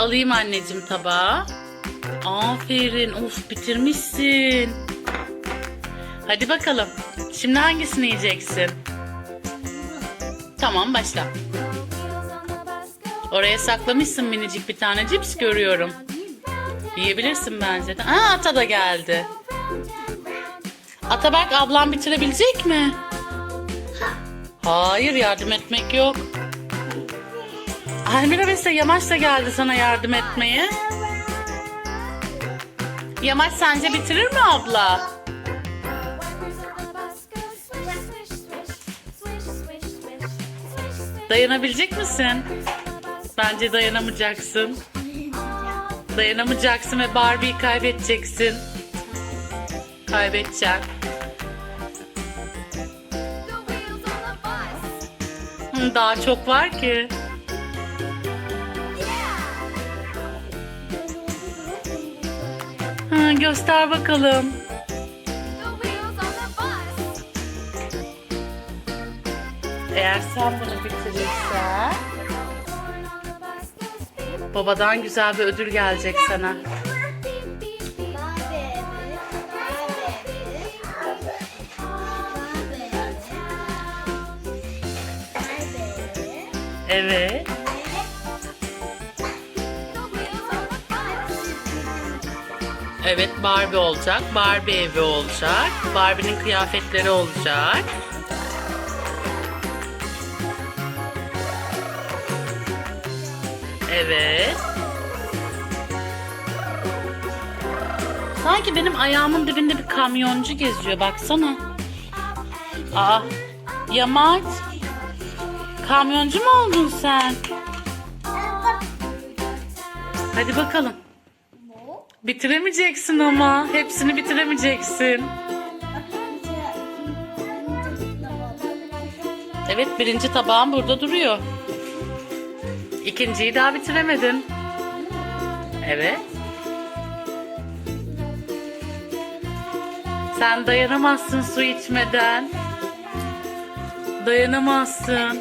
Alayım anneciğim tabağı. Aferin. Of bitirmişsin. Hadi bakalım. Şimdi hangisini yiyeceksin? Tamam başla. Oraya saklamışsın minicik bir tane cips görüyorum. Yiyebilirsin bence de. Aa Ata da geldi. Ataberk ablam bitirebilecek mi? Hayır yardım etmek yok. Almira Beste Yamaç da geldi sana yardım etmeye. Yamaç sence bitirir mi abla? Dayanabilecek misin? Bence dayanamayacaksın. Dayanamayacaksın ve Barbie'yi kaybedeceksin. Kaybedeceksin. Daha çok var ki. Ha, göster bakalım. Eğer sen bunu bitirirsen babadan güzel bir ödül gelecek sana. Evet. Evet Barbie olacak. Barbie evi olacak. Barbie'nin kıyafetleri olacak. Evet. Sanki benim ayağımın dibinde bir kamyoncu geziyor baksana. Aa, Yamaç. Kamyoncu mu oldun sen? Hadi bakalım. Bitiremeyeceksin ama. Hepsini bitiremeyeceksin. Evet birinci tabağın burada duruyor. İkinciyi daha bitiremedin. Evet. Sen dayanamazsın su içmeden. Dayanamazsın.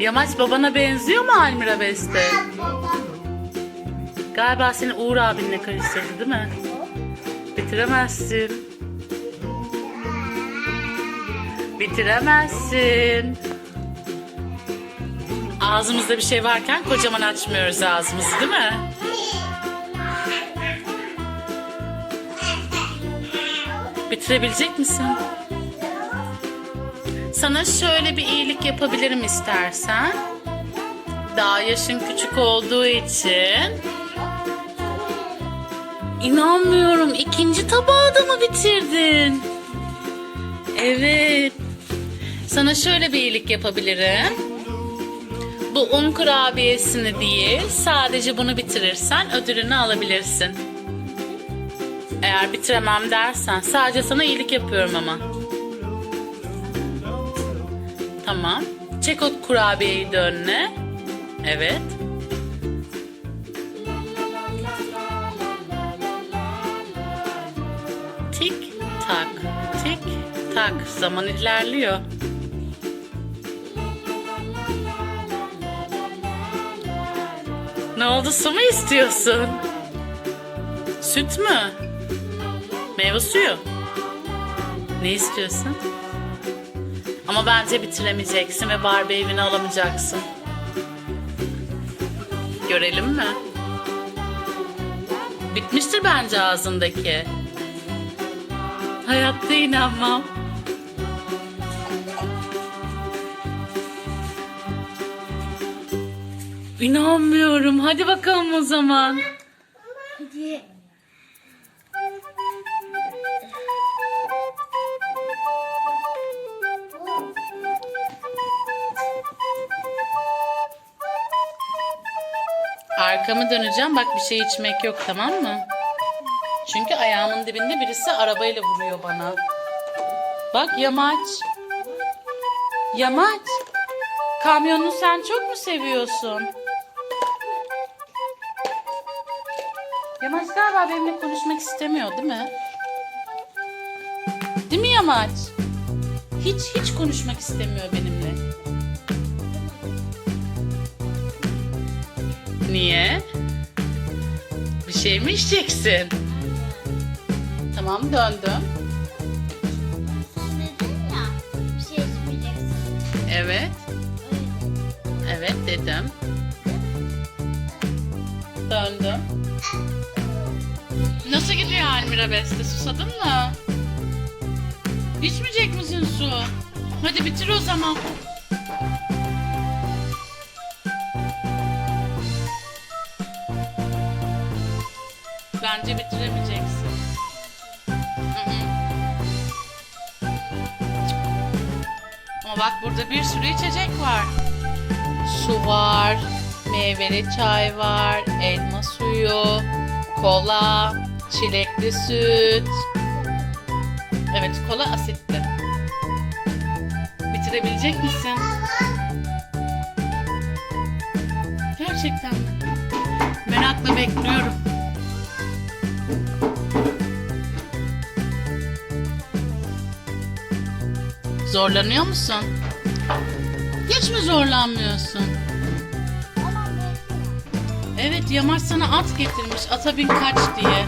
Yamaç babana benziyor mu Almira Beste? Galiba seni Uğur abinle karıştırdı değil mi? Bitiremezsin. Bitiremezsin. Ağzımızda bir şey varken kocaman açmıyoruz ağzımızı değil mi? Bitirebilecek misin? Sana şöyle bir iyilik yapabilirim istersen. Daha yaşın küçük olduğu için. İnanmıyorum. ikinci tabağı da mı bitirdin? Evet. Sana şöyle bir iyilik yapabilirim. Bu un kurabiyesini değil, sadece bunu bitirirsen ödülünü alabilirsin. Eğer bitiremem dersen, sadece sana iyilik yapıyorum ama. Tamam. Çek o kurabiyeyi de. Evet. Tik tak, tik tak. Zaman ilerliyor. Ne oldu su mu istiyorsun? Süt mü? Meyve suyu. Ne istiyorsun? Ama bence bitiremeyeceksin ve Barbie evini alamayacaksın. Görelim mi? Bitmiştir bence ağzındaki. Hayatta inanmam. İnanmıyorum. Hadi bakalım o zaman. Arkamı döneceğim. Bak bir şey içmek yok tamam mı? Çünkü ayağımın dibinde birisi arabayla vuruyor bana. Bak yamaç. Yamaç. Kamyonunu sen çok mu seviyorsun? Yamaç galiba benimle konuşmak istemiyor değil mi? Değil mi Yamaç? Hiç hiç konuşmak istemiyor benimle. Niye? Bir şey mi içeceksin? Tamam döndüm. Dedin ya bir şey içmeyeceksin. Evet. Evet dedim. Döndüm. Nasıl gidiyor Almira Beste? Susadın mı? İçmeyecek misin su? Hadi bitir o zaman. Bence bitiremeyeceksin. Ama bak burada bir sürü içecek var. Su var, meyveli çay var, elma suyu, kola, çilekli süt. Evet, kola asitli. Bitirebilecek misin? Gerçekten mi? Merakla bekliyorum. Zorlanıyor musun? Hiç mi zorlanmıyorsun? Evet Yamaç sana at getirmiş. Ata bin kaç diye.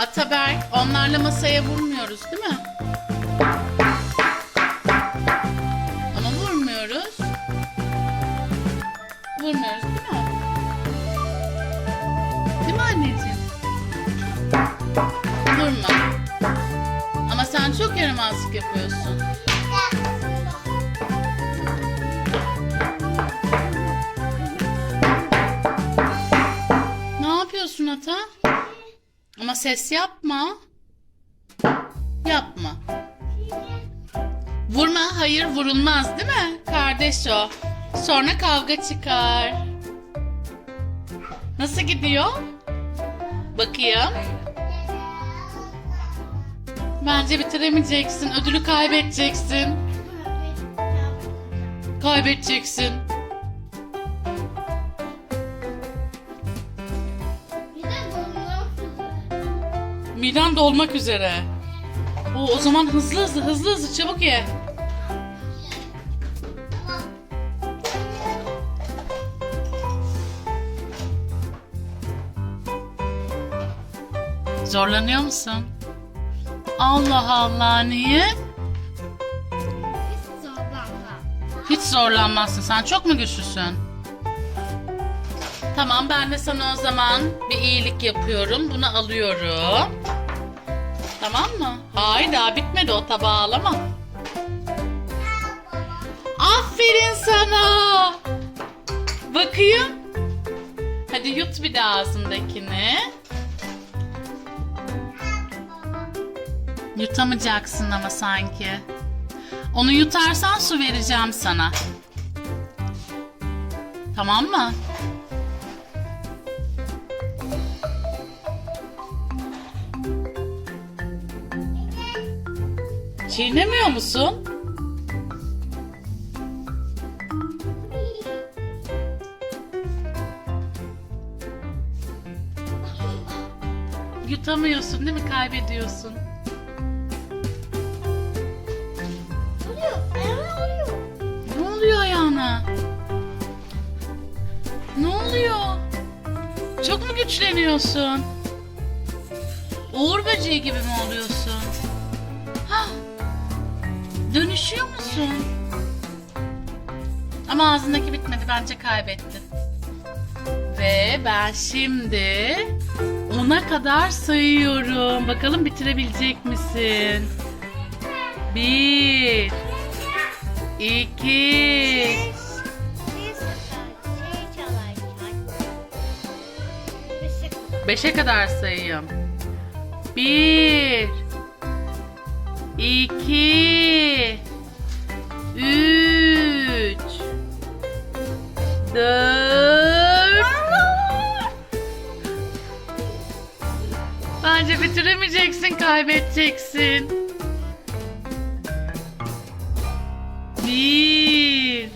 Ataberk onlarla masaya vurmuyoruz değil mi? Ama vurmuyoruz. Vurmuyoruz sen çok yaramazlık yapıyorsun. Ne yapıyorsun ata? Ama ses yapma. Yapma. Vurma, hayır vurulmaz değil mi? Kardeş o. Sonra kavga çıkar. Nasıl gidiyor? Bakayım. Bence bitiremeyeceksin. Ödülü kaybedeceksin. Kaybedeceksin. Kızı. Miden dolmak üzere. Oo, o zaman hızlı hızlı hızlı hızlı çabuk ye. Zorlanıyor musun? Allah Allah niye? Hiç zorlanma. Hiç zorlanmazsın. Sen çok mu güçlüsün? Tamam ben de sana o zaman bir iyilik yapıyorum. Bunu alıyorum. Tamam mı? Hayır daha bitmedi o tabağı alama. Aferin sana. Bakayım. Hadi yut bir de ağzındakini. Yutamayacaksın ama sanki. Onu yutarsan su vereceğim sana. Tamam mı? Çiğnemiyor musun? Yutamıyorsun değil mi? Kaybediyorsun. Çok mu güçleniyorsun? Uğur böceği gibi mi oluyorsun? Hah. Dönüşüyor musun? Ama ağzındaki bitmedi. Bence kaybettin. Ve ben şimdi ona kadar sayıyorum. Bakalım bitirebilecek misin? Bir, iki, 5'e kadar sayayım. 1 2 3 4 Bence bitiremeyeceksin, kaybedeceksin. 1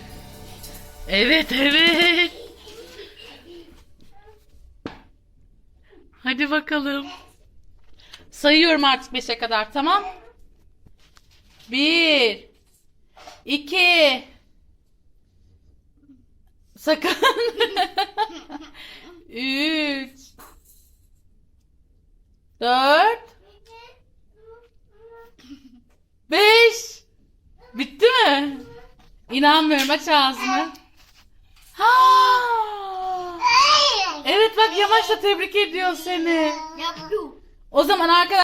Evet, evet. Hadi bakalım. Sayıyorum artık beşe kadar tamam? Bir. iki, Sakın. Üç. Dört. Beş. Bitti mi? İnanmıyorum aç ağzını. Ha! Evet bak Yamaç da tebrik ediyor seni. O zaman arkadaşlar